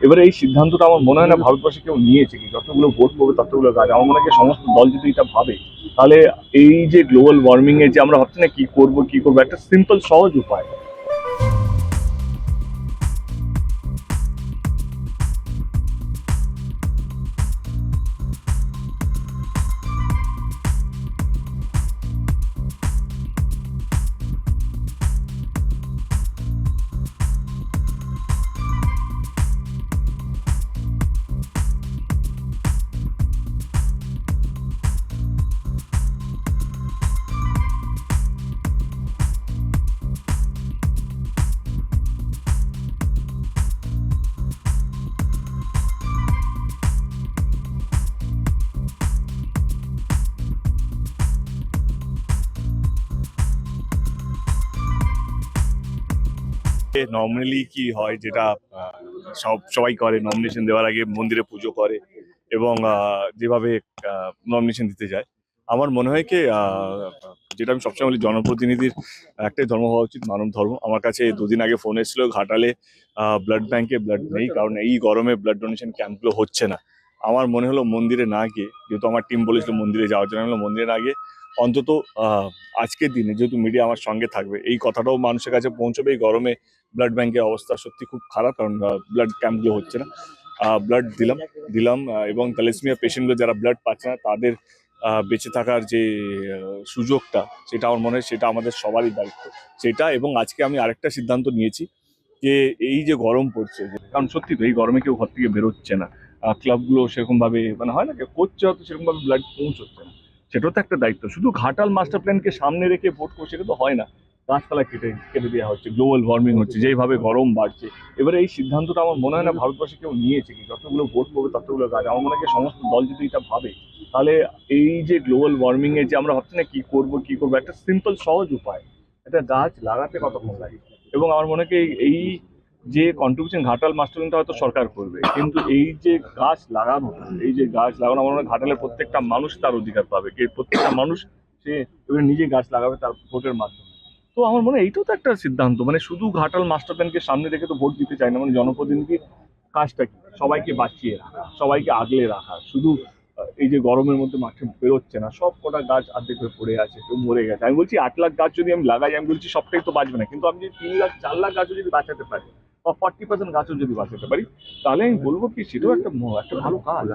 এবারে এই সিদ্ধান্তটা আমার মনে হয় না ভারতবর্ষে কেউ নিয়েছে, কি যতগুলো ভোট পাবে ততগুলো কাজ। আমার মনে হয় সমস্ত দল যদি এটা ভাবে, তাহলে এই যে গ্লোবাল ওয়ার্মিং এর যে আমরা ভাবছি না কি করব কি করব, একটা সিম্পল সহজ উপায়। নর্মালি কি হয় যেটা, সব সবাই করে নমিনেশন দেওয়ার আগে মন্দিরে পুজো করে এবং যেভাবে নমিনেশন দিতে যায়। আমার মনে হয় কি যেটা আমি সবসময় বলি, জনপ্রতিনিধির একটাই ধর্ম হওয়া উচিত, মানব ধর্ম। আমার কাছে দুদিন আগে ফোন এসেছিল ঘাটালে ব্লাড ব্যাংকে ব্লাড নেই, কারণ এই গরমে ব্লাড ডোনেশন ক্যাম্পগুলো হচ্ছে না। আমার মনে হলো মন্দিরে না গিয়ে, যেহেতু আমার টিম বলেছিল মন্দিরে যাওয়ার জন্য, মন্দিরে না গিয়ে অন্তত আজকের দিনে যেহেতু মিডিয়া আমার সঙ্গে থাকবে, এই কথাটাও মানুষের কাছে পৌঁছবে। এই গরমে ব্লাড ব্যাংকের অবস্থা সত্যি খুব খারাপ, কারণ ব্লাড ক্যাম্পগুলো হচ্ছে না। ব্লাড দিলাম দিলাম এবং থ্যালাসেমিয়া পেশেন্টগুলো যারা ব্লাড পাচ্ছে না, তাদের বেঁচে থাকার যে সুযোগটা, সেটা আমার মনে হয় সেটা আমাদের সবারই দায়িত্ব। সেটা এবং আজকে আমি আরেকটা সিদ্ধান্ত নিয়েছি যে, এই যে গরম পড়ছে কারণ সত্যি তো এই গরমে কেউ ঘর থেকে বেরোচ্ছে না। ক্লাবগুলো সেরকমভাবে মানে হয় না কেউ করছে হয়তো সেরকমভাবে ব্লাড পৌঁছচ্ছে না। সেটাও তো একটা দায়িত্ব। শুধু ঘাটাল মাস্টার প্ল্যানকে সামনে রেখে ভোট করছে, এটা তো হয় না। গাছপালা কেটে কেটে দেওয়া হচ্ছে গ্লোবাল ওয়ার্মিং হচ্ছে যেভাবে গরম বাড়ছে। এবারে এই সিদ্ধান্তটা আমার মনে হয় না ভারতবর্ষে কেউ নিয়েছে কি? যতগুলো ভোট করবে, ততগুলো গাছ। আমার মনে হয় সমস্ত দল যদি এটা ভাবে, তাহলে এই যে গ্লোবাল ওয়ার্মিং এর যে আমরা ভাবছি না কি করব কি করব, একটা সিম্পল সহজ উপায়। একটা গাছ লাগাতে কতক্ষণ লাগে? এবং আমার মনে হয় এই যে কন্ট্রিবিউশন ঘাটাল মাস্টারিংটা হয়তো সরকার করবে, কিন্তু এই যে গাছ লাগানো, এই যে গাছ লাগানো, আমার ঘাটালের প্রত্যেকটা মানুষ তার অধিকার পাবে। প্রত্যেকটা মানুষ, সে এবার নিজে গাছ লাগাবে তার ভোটের মাধ্যমে। তো আমার মনে হয় এইটাও তো একটা সিদ্ধান্ত মানে শুধু ঘাটাল মাস্টার প্ল্যানকে সামনে রেখে তো ভোট দিতে চায় না মানে জনপ্রতিনিধির কাজটা কি? সবাইকে বাঁচিয়ে রাখা, সবাইকে আগলে রাখা, শুধু এই যে গরমের মধ্যে মাঠে বেরোচ্ছে না, সব কটা গাছ অর্ধেক হয়ে পড়ে আছে, কেউ মরে গেছে। আমি বলছি আট লাখ গাছ যদি আমি লাগাই, আমি বলছি সবটাই তো বাঁচবে না, কিন্তু আমি যদি তিন লাখ, চার লাখ গাছও যদি বাঁচাতে পারি বা ফর্টি পার্সেন্ট গাছও যদি বাঁচাতে পারি, তাহলে আমি বলব কি সেটাও একটা একটা ভালো কাজ।